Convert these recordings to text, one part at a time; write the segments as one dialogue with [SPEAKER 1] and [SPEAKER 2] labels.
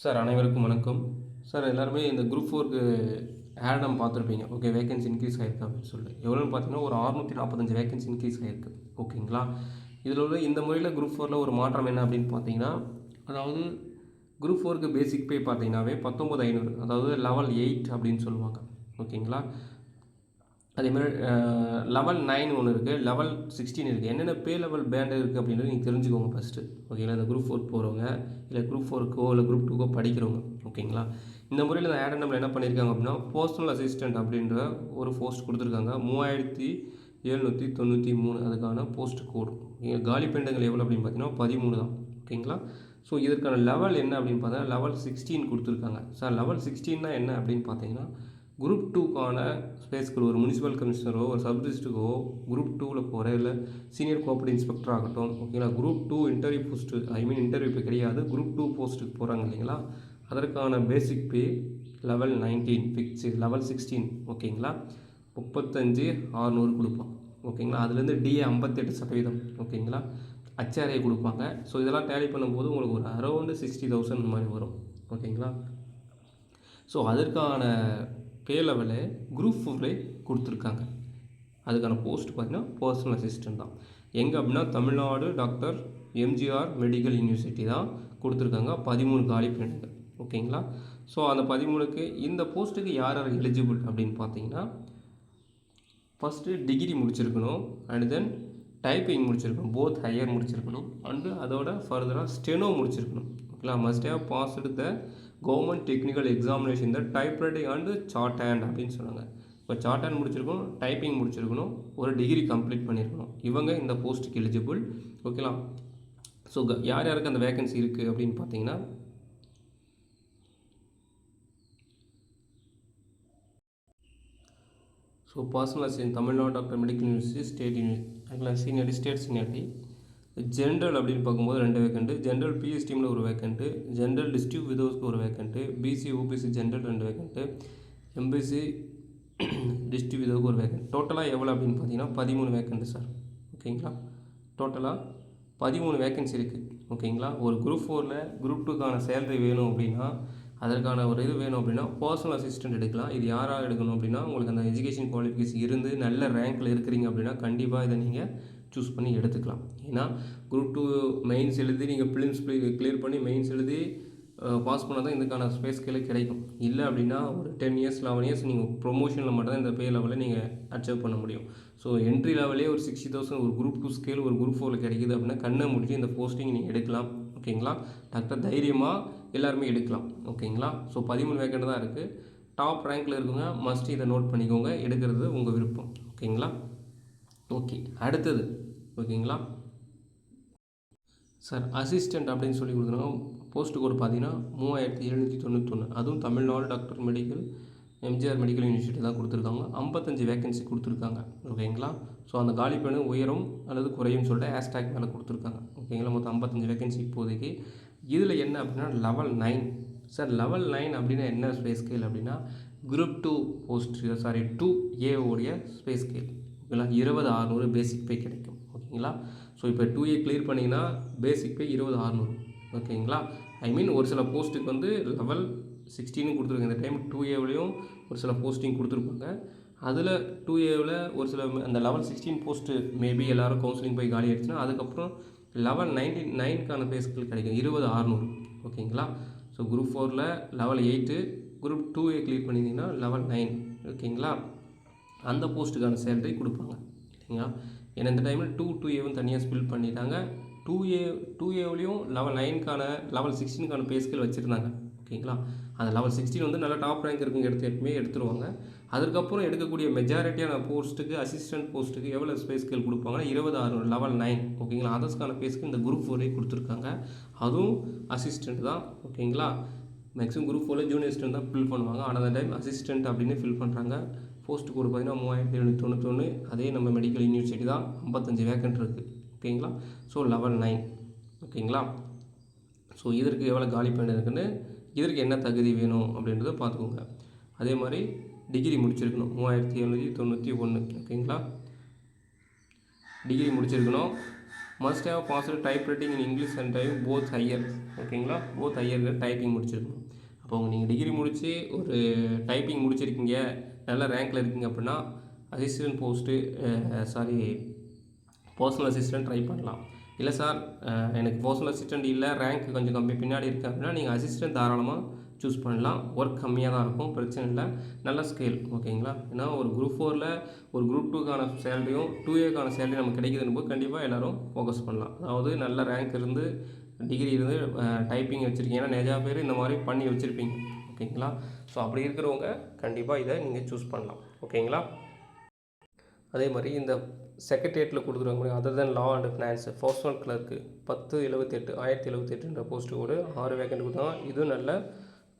[SPEAKER 1] Sir அனைவருக்கும் வணக்கம். Sir எல்லாருமே இந்த குரூப் ஃபோருக்கு ஆடம் பார்த்துருப்பீங்க. ஓகே வேகன்சி இன்க்ரீஸ் ஆகிருக்கு அப்படின்னு சொல்லிட்டு எவ்வளோன்னு பார்த்தீங்கன்னா ஒரு அறுநூற்றி நாற்பத்தஞ்சு வேகன்சி இன்க்ரீஸ் ஆகிருக்கு ஓகேங்களா இதில் உள்ள இந்த முறையில் குரூப் ஃபோரில் ஒரு மாற்றம் என்ன அப்படின்னு பார்த்தீங்கன்னா அதாவது குரூப் ஃபோருக்கு பேசிக் பே பார்த்தீங்கன்னாவே பத்தொம்பது ஐநூறு அதாவது லெவல் எயிட் அப்படின்னு சொல்லுவாங்க. ஓகேங்களா அதேமாதிரி லெவல் நைன் ஒன்று இருக்குது லெவல் சிக்ஸ்டீன் இருக்குது என்னென்ன பே லெவல் பேண்டு இருக்குது அப்படின்றது நீங்கள் தெரிஞ்சுக்கோங்க ஃபஸ்ட்டு ஓகேங்களா இந்த குரூப் ஃபோர் போகிறவங்க இல்லை குரூப் ஃபோருக்கோ இல்லை குரூப் டூக்கோ படிக்கிறவங்க. ஓகேங்களா இந்த முறையில் இந்த ஆட் நம்ம என்ன பண்ணியிருக்காங்க அப்படின்னா பர்சனல் அசிஸ்டன்ட் அப்படின்ற ஒரு போஸ்ட் கொடுத்துருக்காங்க. மூவாயிரத்தி எழுநூற்றி தொண்ணூற்றி மூணு. அதுக்கான போஸ்ட் கோடு நீங்கள் காலி பெண்டங்கள் எவ்வளோ அப்படின்னு பார்த்தீங்கன்னா பதிமூணு தான். ஓகேங்களா ஸோ இதற்கான லெவல் என்ன அப்படின்னு பார்த்தா லெவல் சிக்ஸ்டீன் கொடுத்துருக்காங்க. சார் லெவல் சிக்ஸ்டீன்னா என்ன அப்படின்னு பார்த்தீங்கன்னா குரூப் டூக்கான ஸ்பேஸ்கள் ஒரு முனிசிபல் கமிஷனரோ ஒரு சப் டிஸ்ட்ரிக்டோ குரூப் டூவில் போகிற இல்லை சீனியர் கோஆப்ரேட் இன்ஸ்பெக்டர் ஆகட்டும் ஓகேங்களா group two interview post I mean interview இப்போ கிடையாது. குரூப் டூ போஸ்ட்டுக்கு போகிறாங்க இல்லைங்களா? அதற்கான basic pay level nineteen fix level sixteen ஓகேங்களா முப்பத்தஞ்சு ஆறுநூறு கொடுப்பான் ஓகேங்களா அதுலேருந்து டிஏ ஐம்பத்தெட்டு சதவீதம் ஓகேங்களா அச்சாரியை கொடுப்பாங்க. ஸோ இதெல்லாம் டேலி பண்ணும்போது உங்களுக்கு ஒரு அரௌண்டு சிக்ஸ்டி தௌசண்ட் மாதிரி வரும் ஓகேங்களா ஸோ அதற்கான பே லெவலு குரூப் ஃபோரே கொடுத்துருக்காங்க. அதுக்கான போஸ்ட் பார்த்தீங்கன்னா பர்சனல் அசிஸ்டன்ட் தான். எங்கே அப்படின்னா Tamil Nadu doctor MGR medical university தான் கொடுத்துருக்காங்க. பதிமூணு காலி பெண்கள். ஓகேங்களா ஸோ அந்த பதிமூணுக்கு இந்த போஸ்ட்டுக்கு யார் யார் எலிஜிபிள் அப்படின்னு பார்த்தீங்கன்னா ஃபஸ்ட்டு டிகிரி முடிச்சிருக்கணும். அண்ட் தென் டைப்பிங் முடிச்சிருக்கணும். போத் ஹையர் முடிச்சிருக்கணும். அண்டு அதோட ஃபர்தராக ஸ்டெனோ முடிச்சிருக்கணும். ஓகேங்களா must have passed the government technical examination the typewriting and shorthand அப்படின்னு சொன்னாங்க இப்போ சார்ட் ஹேண்ட் முடிச்சிருக்கணும் டைப்பிங் முடிச்சிருக்கணும் ஒரு டிகிரி கம்ப்ளீட் பண்ணியிருக்கணும் இவங்க இந்த போஸ்ட்டுக்கு எலிஜிபிள் ஓகேங்களா ஸோ யார் யாருக்கு அந்த வேகன்சி இருக்குது அப்படின்னு பார்த்தீங்கன்னா so personal assistant Tamil Nadu doctor medical university state university seniority state seniority general அப்படின்னு பார்க்கும்போது ரெண்டு வேக்கண்ட்டு ஜென்ரல் பிஎஸ் டீமில் ஒரு வேக்கண்ட்டு ஜென்ரல் டிஸ்ட்ரிக்ட் விதோஸ்க்கு ஒரு வேக்கண்ட்டு பிசி ஓபிசி ஜென்ரல் ரெண்டு வேக்கண்ட்டு எம்பிசி டிஸ்ட்ரிக் விதோவுக்கு ஒரு வேக்கண்ட் டோட்டலாக எவ்வளோ அப்படின்னு பார்த்தீங்கன்னா பதிமூணு வேக்கண்ட்டு சார் ஓகேங்களா டோட்டலாக பதிமூணு வேக்கன்சி இருக்குது ஓகேங்களா ஒரு குரூப் ஃபோரில் குரூப் டூக்கான சேலரி வேணும் அப்படின்னா அதற்கான ஒரு இது வேணும் அப்படின்னா பர்சனல் அசிஸ்டன்ட் எடுக்கலாம். இது யாராக எடுக்கணும் அப்படின்னா உங்களுக்கு அந்த எஜுகேஷன் குவாலிஃபிகேஷன் இருந்து நல்ல ரேங்க்கில் இருக்கிறீங்க அப்படின்னா கண்டிப்பாக இதை நீங்கள் சூஸ் பண்ணி எடுத்துக்கலாம். ஏன்னா குரூப் டூ மெயின்ஸ் எழுதி நீங்கள் ஃபிலிம்ஸ் கிளியர் பண்ணி மெயின்ஸ் எழுதி பாஸ் பண்ணால் தான் இதுக்கான ஸ்பேஸ் ஸ்கேலே கிடைக்கும். இல்லை அப்படின்னா ஒரு டென் இயர்ஸ் லெவன் இயர்ஸ் நீங்கள் ப்ரொமோஷனில் மட்டும்தான் இந்த பே லெவலில் நீங்கள் அச்சீவ் பண்ண முடியும். ஸோ என்ட்ரி லெவலே ஒரு சிக்ஸ்டி தௌசண்ட் ஒரு குரூப் டூ ஸ்கேல் ஒரு குரூப் ஃபோரில் கிடைக்குது அப்படின்னா கண்ணை முடிச்சு இந்த போஸ்டிங் நீங்கள் எடுக்கலாம். ஓகேங்களா? டாக்டர் தைரியமாக எல்லாருமே எடுக்கலாம். ஓகேங்களா? ஸோ பதிமூணு வேக்கண்ட் தான் இருக்குது டாப் ரேங்க்கில் இருக்குங்க மஸ்ட் இதை நோட் பண்ணிக்கோங்க. எடுக்கிறது உங்கள் விருப்பம். ஓகேங்களா? ஓகே அடுத்தது ஓகேங்களா? சார் அசிஸ்டண்ட் அப்படின்னு சொல்லி கொடுத்துருங்க போஸ்ட் கோடு பார்த்தீங்கன்னா மூவாயிரத்தி எழுநூற்றி தொண்ணூத்தொன்று அதுவும் Tamil Nadu doctor medical MGR medical university தான் கொடுத்துருக்காங்க. ஐம்பத்தஞ்சு வேகன்சி கொடுத்துருக்காங்க ஓகேங்களா? ஸோ அந்த காலி பெண்ணு உயரும் அல்லது குறையும் சொல்லிட்டு ஹேஷ்டேக் மேலே கொடுத்துருக்காங்க ஓகேங்களா? மொத்தம் ஐம்பத்தஞ்சு வேகன்சி இப்போதைக்கு. இதில் என்ன அப்படின்னா level nine sir level nine அப்படின்னா என்ன ஸ்பேஸ் ஸ்கேல் அப்படின்னா group two post sorry two ஏவோடைய ஸ்பேஸ் ஸ்கேல் ஓகேங்களா இருபது அறநூறு பேசிக் பே கிடைக்கும். ஓகேங்களா? ஸோ இப்போ டூ ஏ கிளியர் பண்ணிங்கன்னா பேசிக் பே இருபது அறநூறு. ஓகேங்களா? ஐ மீன் ஒரு சில போஸ்ட்டுக்கு வந்து லெவல் சிக்ஸ்டீனும் கொடுத்துருக்காங்க. இந்த டைம் டூ ஏவிலையும் ஒரு சில போஸ்டிங் கொடுத்துருப்பாங்க. அதில் டூ ஏவில் ஒரு சில அந்த லெவல் சிக்ஸ்டீன் போஸ்ட்டு மேபி எல்லோரும் கவுன்சிலிங் போய் காலி ஆயிடுச்சுன்னா அதுக்கப்புறம் லெவல் நைன்டீன் நைன்க்கான பேஸ்கள் கிடைக்கும். இருபது அறநூறு. ஓகேங்களா? ஸோ குரூப் ஃபோரில் level eight group two A clear பண்ணியிருந்தீங்கன்னா லெவல் நைன் ஓகேங்களா? அந்த போஸ்ட்டுக்கான சேலரி கொடுப்பாங்க இல்லைங்களா? ஏன்னா இந்த டைமில் டூ டூ ஏவும் தனியாக ஸ்பில் பண்ணிட்டாங்க. டூ ஏ டூ ஏவிலையும் லெவல் நைனுக்கான லெவல் சிக்ஸ்டீனுக்கான பேஸ்கள் வச்சுருந்தாங்க ஓகேங்களா? அந்த லெவல் சிக்ஸ்டீன் வந்து நல்லா டாப் ரேங்க் இருக்குங்க எடுத்து எப்பவுமே எடுத்துருவாங்க. அதுக்கப்புறம் எடுக்கக்கூடிய மெஜாரிட்டியான போஸ்ட்டுக்கு அசிஸ்டன்ட் போஸ்ட்டுக்கு எவ்வளோ ஸ்பேஸ்கள் கொடுப்பாங்கன்னா இருபது ஆறு லெவல் நைன் ஓகேங்களா? அதர்ஸ்க்கான பேஸ்க்கு இந்த குரூப் ஃபோரே கொடுத்துருக்காங்க. அதுவும் அசிஸ்டண்ட் தான் ஓகேங்களா? மேக்ஸிமம் குரூப் ஃபோரில் ஜூனியர் ஸ்டூடெண்ட் தான் ஃபில் பண்ணுவாங்க. ஆனால் அந்த டைம் அசிஸ்டன்ட் அப்படின்னு ஃபில் பண்ணுறாங்க போஸ்ட் கோடு பார்த்தீங்கன்னா மூவாயிரத்தி எழுநூற்றி தொண்ணூத்தொன்று அதே நம்ம மெடிக்கல் யூனிவர்சிட்டி தான் ஐம்பத்தஞ்சு வேக்கண்ட் இருக்குது ஓகேங்களா ஸோ லெவல் நைன் ஓகேங்களா ஸோ இதற்கு எவ்வளோ காலி பண்ணி இருக்குன்னு இதற்கு என்ன தகுதி வேணும் அப்படின்றத பார்த்துக்கோங்க. அதே மாதிரி டிகிரி முடிச்சிருக்கணும். மூவாயிரத்தி எழுநூற்றி தொண்ணூற்றி ஒன்று ஓகேங்களா டிகிரி முடிச்சிருக்கணும். Must have positive type writing in English and type both higher ஓகேங்களா போத் ஹையர் டைப்பிங் முடிச்சிருக்கணும். அப்போ நீங்கள் டிகிரி முடித்து ஒரு டைப்பிங் முடிச்சிருக்கீங்க. நல்ல ரேங்க்கில் இருக்கீங்க அப்படின்னா assistant post sorry personal assistant try பண்ணலாம். இல்லை சார் எனக்கு பர்சனல் அசிஸ்டன்ட் இல்லை ரேங்க் கொஞ்சம் கம்மி பின்னாடி இருக்குது அப்படின்னா நீங்கள் அசிஸ்டன்ட் தாராளமாக சூஸ் பண்ணலாம். ஒர்க் கம்மியாக தான் இருக்கும் பிரச்சனை இல்லை. நல்ல ஸ்கேல் ஓகேங்களா ஏன்னா ஒரு குரூப் ஃபோரில் ஒரு குரூப் டூக்கான சேலரியும் டூ ஏக்கான சேலரி நமக்கு கிடைக்குதுன்னு போது கண்டிப்பாக எல்லோரும் ஃபோக்கஸ் பண்ணலாம். அதாவது நல்ல ரேங்க் இருந்து டிகிரி இருந்து டைப்பிங் வச்சுருக்கீங்க ஏன்னா நிறையா பேர் இந்த மாதிரி பண்ணி வச்சுருப்பீங்க. ஓகேங்களா? ஸோ அப்படி இருக்கிறவங்க கண்டிப்பாக இதை நீங்கள் சூஸ் பண்ணலாம். ஓகேங்களா? அதே மாதிரி இந்த செக்ரட்டேரியட்டில் கொடுக்குறவங்க other then law and finance one clerk பத்து எழுபத்தெட்டு ஆயிரத்தி எழுபத்தெட்டுன்ற போஸ்ட்டு கூட ஆறு வேக்கண்ட் கொடுத்தாங்க இதுவும் நல்ல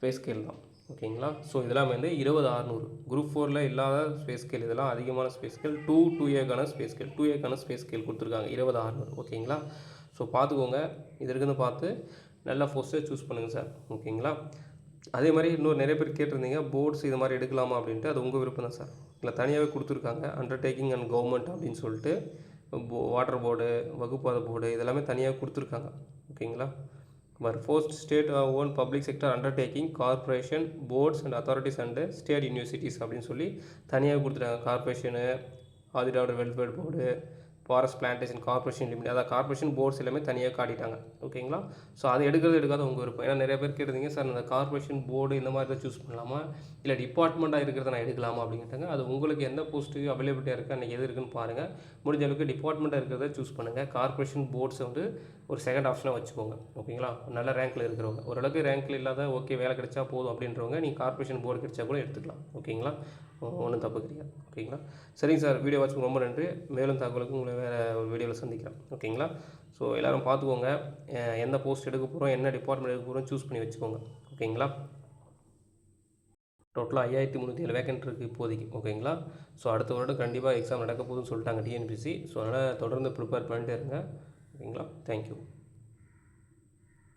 [SPEAKER 1] பே ஸ்கேல் தான். ஓகேங்களா? ஸோ இதெல்லாம் வந்து இருபது அறநூறு. குரூப் ஃபோரில் இல்லாத ஸ்பேஸ் ஸ்கேல் இதெல்லாம் அதிகமான ஸ்பேஸ் ஸ்கேல் டூ டூ ஏக்கான ஸ்பேஸ் ஸ்கேல் டூ ஏக்கான ஸ்பேஸ் ஸ்கேல் கொடுத்துருக்காங்க. இருபது அறநூறு. ஓகேங்களா? ஸோ பார்த்துக்கோங்க. இது இருக்குன்னு பார்த்து நல்ல போஸ்ட்டை சூஸ் பண்ணுங்கள் சார் ஓகேங்களா? அதே மாதிரி இன்னொரு நிறைய பேர் கேட்டிருந்தீங்க போர்ட்ஸ் இது மாதிரி எடுக்கலாமா அப்படின்ட்டு. அது உங்கள் விருப்பம் தான் சார் இல்லை தனியாகவே கொடுத்துருக்காங்க. அண்டர்டேக்கிங் அண்ட் கவர்மெண்ட் அப்படின்னு சொல்லிட்டு போ வாட்டர் போர்டு வகுப்பாத போர்டு இதெல்லாமே தனியாக கொடுத்துருக்காங்க. ஓகேங்களா? மாதிரி first state own public sector undertaking corporation boards and authorities and state universities அப்படின்னு சொல்லி தனியாக கொடுத்துருக்காங்க corporation Adi Dravida welfare board forest plantation corporation limit அதாவது கார்பரேஷன் போர்ட்ஸ் எல்லாமே தனியாக காட்டிட்டாங்க. ஓகேங்களா? ஸோ அது எடுக்கிறது எடுக்காத உங்கள் விருப்பம். ஏன்னா நிறைய பேர் கேட்டிருந்தீங்க சார் அந்த கார்ப்பரேஷன் போர்டு இந்த மாதிரி தான் சூஸ் பண்ணலாமா? இல்லை டிபார்ட்மெண்ட்டாக இருக்கிறத நான் எடுக்கலாமா? அப்படிங்கிட்டாங்க அது உங்களுக்கு எந்த போஸ்ட்டு அவைலபிலிட்டியாக இருக்குது அன்றைக்கி எது இருக்குன்னு பாருங்கள் முடிஞ்ச அளவுக்கு டிபார்ட்மெண்ட்டாக இருக்கிறத சூஸ் பண்ணுங்கள் கார்ப்பரேஷன் போர்ட்ஸை வந்து ஒரு செகண்ட் ஆப்ஷனாக வச்சுக்கோங்க. ஓகேங்களா? நல்ல ரேங்க்கில் இருக்கிறவங்க. ஓரளவுக்கு ரேங்க்கில் இல்லாத ஓகே வேலை கிடைச்சா போதும் அப்படின்றவங்க நீங்கள் கார்ப்பரேஷன் போர்டு கிடைச்சா கூட எடுத்துக்கலாம். ஓகேங்களா? ஒன்றும் தப்பு கிடையாது. ஓகேங்களா? சரிங்க சார். வீடியோ வாட்சுக்கு ரொம்ப நன்றி. மேலும் தகவலுக்கு உங்களை வேறு ஒரு வீடியோவில் சந்திக்கிறேன். ஓகேங்களா? ஸோ எல்லோரும் பார்த்துக்கோங்க. எந்த போஸ்ட் எடுக்க போகிறோம் என்ன டிபார்ட்மெண்ட் எடுக்க போகிறோம் சூஸ் பண்ணி வச்சுக்கோங்க. ஓகேங்களா? டோட்டலாக ஐயாயிரத்தி முந்நூற்றி ஏழு வேக்கன்ட் இருக்குது இப்போதைக்கு. ஓகேங்களா? ஸோ அடுத்த வருடம் கண்டிப்பாக எக்ஸாம் நடக்க போகுதுன்னு சொல்லிட்டாங்க டிஎன்பிசி ஸோ அதனால் தொடர்ந்து ப்ரிப்பேர் பண்ணிட்டே இருங்க. ஓகேங்களா தேங்க்யூ